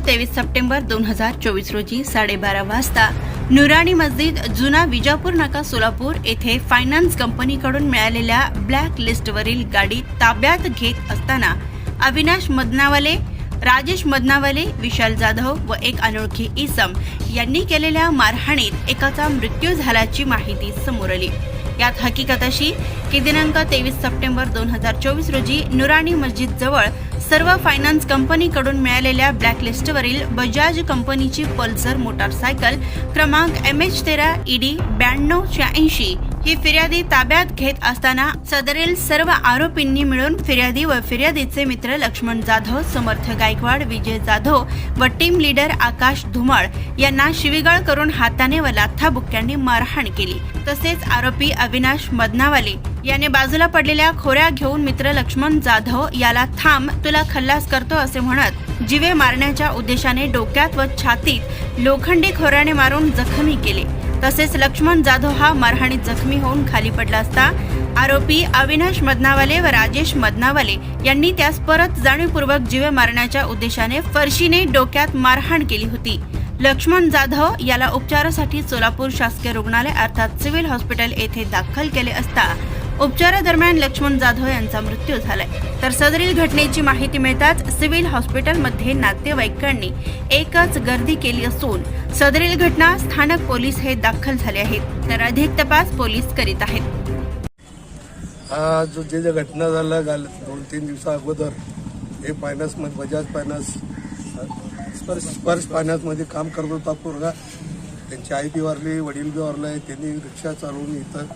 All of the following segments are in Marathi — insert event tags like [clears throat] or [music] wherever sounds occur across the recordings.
तेवीस सप्टेंबर दोन हजार चोवीस रोजी साडेबारा वाजता नुराणी मस्जिद जुना विजापूर नाका सोलापूर येथे फायनान्स कंपनीकडून मिळालेल्या ब्लॅक लिस्टवरील गाडी ताब्यात घेत असताना अविनाश मदनावाले राजेश मदनावाले विशाल जाधव व एक अनोळखी इसम यांनी केलेल्या मारहाणीत एकाचा मृत्यू झाल्याची माहिती समोर आली. यात हकीकत अशी की दिनांक तेवीस सप्टेंबर दोन हजार चोवीस रोजी नुराणी मस्जिद जवळ सर्व फायनान्स कंपनीकडून मिळालेल्या ब्लॅकलिस्टवरील बजाज कंपनीची पल्सर मोटारसायकल क्रमांक एम एच तेरा ईडी ब्याण्णव शहाऐंशी. ही फिर्यादी ताब्यात घेत असताना सदरील सर्व आरोपींनी मिळून फिर्यादी व फिर्यादीचे मित्र लक्ष्मण जाधव समर्थ गायकवाड विजय जाधव व टीम लीडर आकाश धुमाळ यांना शिवीगाळ करून हाताने व लाथाबुक्क्यांनी मारहाण केली. तसेच आरोपी अविनाश मदनावाले याने बाजूला पडलेल्या खोऱ्या घेऊन मित्र लक्ष्मण जाधव याला थांब तुला खल्लास करतो असे म्हणत जिवे मारण्याच्या उद्देशाने डोक्यात व छातीत लोखंडी खोऱ्याने मारून जखमी केले. तसेच लक्ष्मण जाधव हा मारहाणीत जखमी होऊन खाली पडला असता आरोपी अविनाश मदनावाले व राजेश मदनावाले यांनी त्यास परत जाणीवपूर्वक जीवे मारण्याच्या उद्देशाने फरशीने डोक्यात मारहाण केली होती. लक्ष्मण जाधव याला उपचारासाठी सोलापूर शासकीय रुग्णालय अर्थात सिव्हिल हॉस्पिटल येथे दाखल केले असता उपचारादरम्यान लक्ष्मण जाधव यांचा मृत्यू झालाय. तर सदरील घटनेची माहिती मिळताच सिव्हिल हॉस्पिटलमध्ये नातेवाईकांनी एकच गर्दी केली असून सदरील घटना स्थानक पोलीस हे दाखल झाले आहेत. तर अधिक तपास पोलीस करीत आहेत. जो जे घटना झाला काल दोन तीन दिवसा अगोदर हे फायनान्समध्ये बजाज फायनान्स स्पर्श स्पर्श फायनान्समध्ये काम करत होता पोरगा. त्यांची आई बी वारली वडील बी वारले त्यांनी रिक्षा चालवून इथं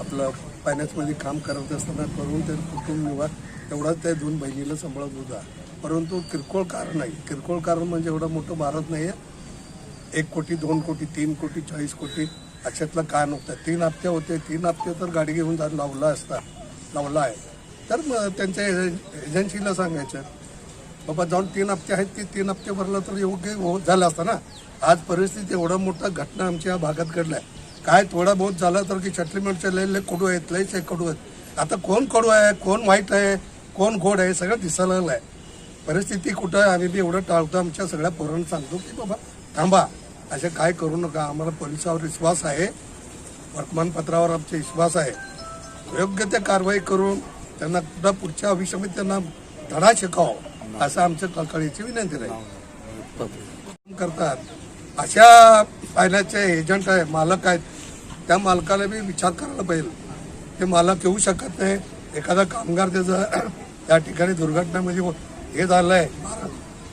आपलं फायनान्समध्ये काम करत असताना करून ते कुटुंब निवार तेवढाच त्या दोन बहिणीला सांभाळत होता. परंतु किरकोळ कारण नाही किरकोळ कारण म्हणजे एवढं मोठं भारत नाही आहे एक कोटी दोन कोटी तीन कोटी चाळीस कोटी अशातलं काय नव्हतं. तीन हप्ते होते. तीन हप्ते तर गाडी घेऊन जा लावला असता. लावला आहे. तर मग त्यांच्या एजन्सीला सांगायचं बाबा जाऊन तीन हप्ते आहेत ते तीन हप्ते भरलं तर योग्य हो झालं असतं ना? आज परिस्थिती एवढं मोठं घटना आमच्या या भागात घडल्या. काय थोडा बहुत झालं तर की सेटलमेंटचे लय लय कडू आहेत लयच कडू आहेत. आता कोण कडू आहे कोण वाईट आहे कोण गोड आहे सगळं दिसायला लागलं आहे परिस्थिती कुठं आहे आम्ही बी एवढं टाळतो आमच्या सगळ्या पोरांना सांगतो की बाबा थांबा. असे काय करू नका आम्हाला पोलिसावर विश्वास आहे. वर्तमानपत्रावर आमचा विश्वास आहे. योग्य ते कारवाई करून त्यांना कुठं पुढच्या भविष्यामध्ये त्यांना धडा शिकावं असं आमच्या कळकळीची विनंती राहील. करतात. अशा फायनान्सचे एजंट आहे मालक आहेत. त्या मालकाला बी विचार करायला पाहिजे ते मालक येऊ शकत नाही. एखादा कामगार त्याचं [clears throat] त्या ठिकाणी दुर्घटनेमध्ये हो- हे झालंय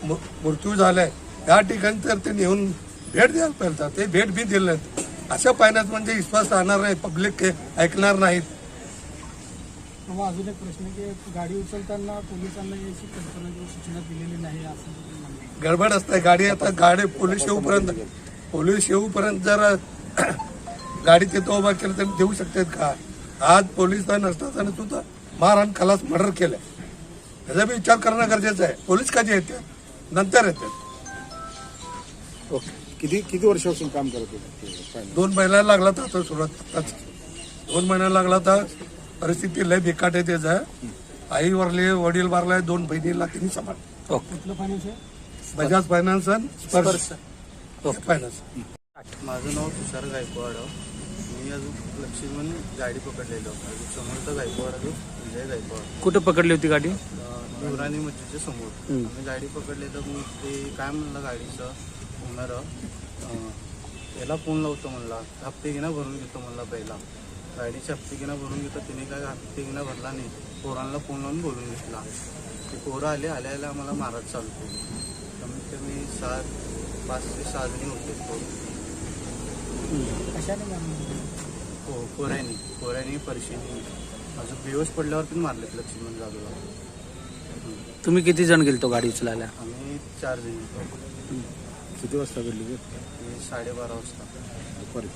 मु- मृत्यू झालाय. त्या ठिकाणी तर ते नेऊन भेट द्यायला पाहिजे. ते भेट बी दिलं नाहीत अशा फायनान्स म्हणजे विश्वास राहणार नाही. पब्लिक ऐकणार नाहीत. मग अजून एक प्रश्न की गाडी उचलताना पोलिसांना याची कल्पना किंवा सूचना दिलेली नाही असं. गडबड असते गाडी आता गाडी पोलीस येऊपर्यंत पोलीस येऊपर्यंत जर [clears throat] गाडी तिथं उभा केलं तर देऊ शकतात का? आज पोलीस तर नसतात आणि तू तर मारहाण खलास मर्डर केलंय. त्याचा बी विचार करणं गरजेचं आहे. पोलीस कधी येते? नंतर येते. ओके. किती किती वर्षापासून काम करत होते? दोन महिन्याला लागला तर आता सुरुवात आताच. दोन महिन्याला लागला तर परिस्थिती लय बिकाट आहे त्याचं. आई वारले वडील वारलाय दोन बहिणीला तिने सांभाळ कुठलं फायनान्स आहे? बजाज फायनान्स आणि स्पर्श. फायनान्स माझं नाव तुषार गायकवाड. मी अजून लक्ष्मण गाडी पकडलेलो अजून समर्थ गायकवाड अजून विजय गायकवाड. कुठं पकडली होती गाडी? दुराणी मस्जिदच्या समोर. आम्ही गाडी पकडलेलं मी ते काय म्हणलं गाडीचं ओनर याला फोन लावतो म्हणला. हप्ते घेणं भरून घेतो म्हणला पहिला. गाडीचे हप्ते घेणं भरून घेतो. तिने काय हप्ते घेणं भरला नाही. पोरांना फोन लावून बोलून घेतला. ते पोरं आले. आल्या आल्या आम्हाला मारत चालू केली कमीत कमी सात पाच ते सहा जणी होते पोरं. कशाने मारलं? हो कोऱ्यानी कोऱ्यानी परशीनी अजून बेहोश पडल्यावर पण मारलेत लक्ष्मण जाधवला तुम्ही किती जण गेलतो गाडी उचलायला? आम्ही चार जण होतो. किती वाजता ते साडेबारा वाजता. दुपारी.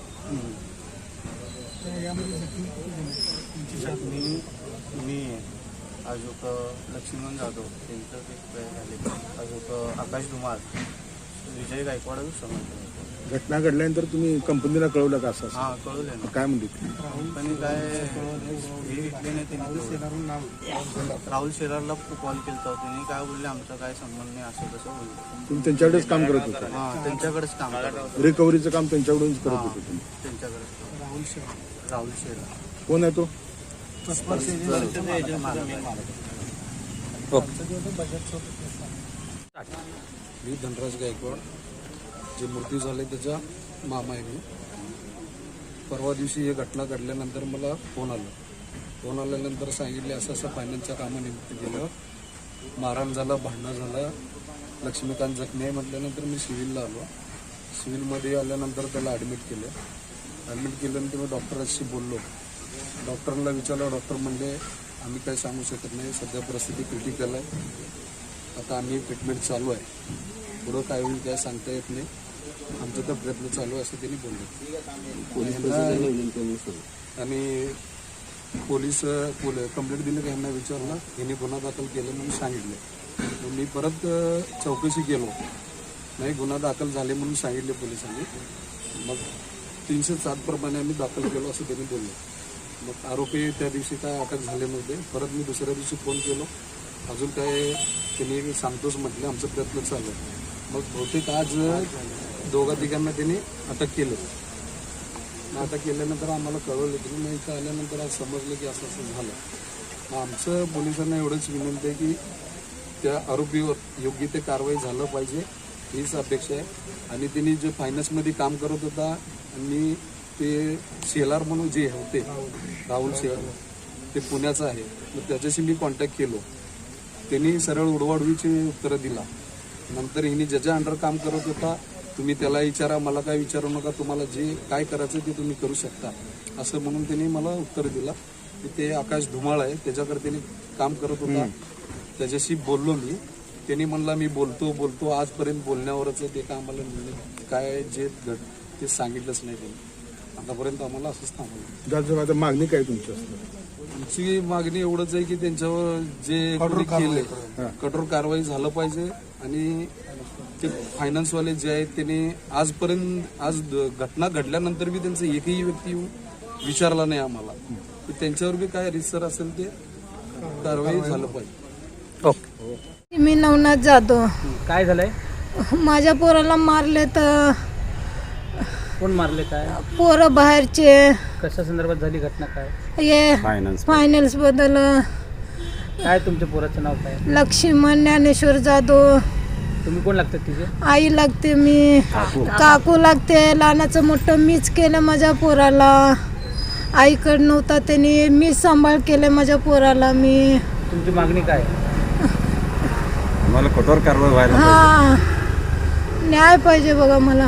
मी मी अजून लक्ष्मण जाधव त्यांचं ते झाले. अजून आकाश धुमाळ विजय गायकवाड समजतो घटना घडल्यानंतर तुम्ही कंपनीला कळवलं का असं? हा कळवले ना. काय म्हणते कंपनी काय हे विकले नाही त्यांनी. राहुल शेलारला कॉल केला होता त्यांनी काय बोलले आमचा काय संबंध नाही असं तसं बोलले. तुम्ही त्यांच्याकडेच काम करत होता. हा त्यांच्याकडेच काम करतो रिकव्हरीचं काम त्यांच्याकडूनच करत होते तुम्ही. त्यांच्याकडेच. राहुल राहुल कोण आहे तो? मी धनराज गायकवाड. जे मृत्यू झाले त्याचा मामा आहे मी. परवा दिवशी ही घटना घडल्यानंतर मला फोन आला. फोन आल्यानंतर सांगितले असं असं फायनान्सच्या कामानिमित्त गेलं मारहाण झालं भांडणं झालं. लक्ष्मीकांत जखमी आहे म्हटल्यानंतर मी सिव्हिलला आलो. सिव्हिलमध्ये आल्यानंतर त्याला ॲडमिट केलं. ॲडमिट केल्यानंतर मी डॉक्टरांशी बोललो. डॉक्टरांना विचारलं डॉक्टर म्हणले आम्ही काही सांगू शकत नाही. सध्या परिस्थिती क्रिटिकल आहे. आता आम्ही ट्रीटमेंट चालू आहे. पुढं काय होईल काय सांगता येत नाही. आमचा तर प्रयत्न चालू आहे असं त्यांनी बोलले. आणि पोलीस पोल कंप्लेंट दिली की यांना विचारलं. यांनी गुन्हा दाखल केलं म्हणून सांगितलं. मी परत चौकशी केलो. नाही गुन्हा दाखल झाले म्हणून सांगितले पोलिसांनी. मग तीनशे सात प्रमाणे आम्ही दाखल केलो असं त्यांनी बोलले. मग आरोपी त्या दिवशी काय अटक झाले नव्हते. परत मी दुसऱ्या दिवशी फोन केलो. अजून काय त्यांनी सांगतोच म्हटलं. आमचा प्रयत्न चालू मग बहुतेक आज दोघा तिघांना त्यांनी अटक केलं. मग अटक केल्यानंतर आम्हाला कळवलं की मग इथं आल्यानंतर आज समजलं की असं असं झालं. मग आमचं पोलिसांना एवढंच विनंती आहे की त्या आरोपीवर योग्य ते कारवाई झालं पाहिजे हीच अपेक्षा आहे. आणि त्यांनी जे फायनान्समध्ये काम करत होता आणि ते शेलार म्हणून जे होते राहुल शेलार ते पुण्याचं आहे. मग त्याच्याशी मी कॉन्टॅक्ट केलो. त्यांनी सरळ उडवाडवीची उत्तरं दिला. नंतर हिने ज्याच्या अंडर काम करत होता तुम्ही त्याला विचारा मला काय विचारू नका तुम्हाला जे काय करायचं ते तुम्ही करू शकता. असं म्हणून त्यांनी मला उत्तर दिला. की ते आकाश धुमाळ आहे त्याच्याकडे त्यांनी काम करत होता. त्याच्याशी बोललो मी. त्यांनी म्हणला मी बोलतो बोलतो आजपर्यंत बोलण्यावरच ते निर्णय- काय जे घड ते सांगितलंच नाही त्यांनी. आतापर्यंत आम्हाला असंच थांबवलं. आता मागणी काय तुमची असते? आमची मागणी एवढंच आहे की त्यांच्यावर जे कोणी केले कठोर कारवाई झालं पाहिजे आणि ते फायनान्सवाले जे आहेत त्यांनी आजपर्यंत आज द- घटना घडल्यानंतर बी त्यांचं एकही व्यक्ती येऊन विचारला नाही आम्हाला. की त्यांच्यावर बी काय रिसर असेल ते कारवाई झालं पाहिजे. ओके मी नवनाथ जाधव. काय झालंय? माझ्या पोराला मारले तर कोण मारले काय? पोरं बाहेरचे. कशा संदर्भात झाली घटना काय? हे फायनल्सबद्दल. काय तुमच्या पोराचं नाव काय? लक्ष्मण ज्ञानेश्वर जाधव. तुम्ही कोण लागतात तिचे आई लागते मी. काकू. लागते लहानाचं मोठं मीच केलं माझ्या पोराला. आईकडं नव्हता त्यांनी मीच सांभाळ केलं माझ्या पोराला मी. तुमची मागणी काय? मला कठोर कारवाई व्हायला हा. न्याय पाहिजे बघा मला.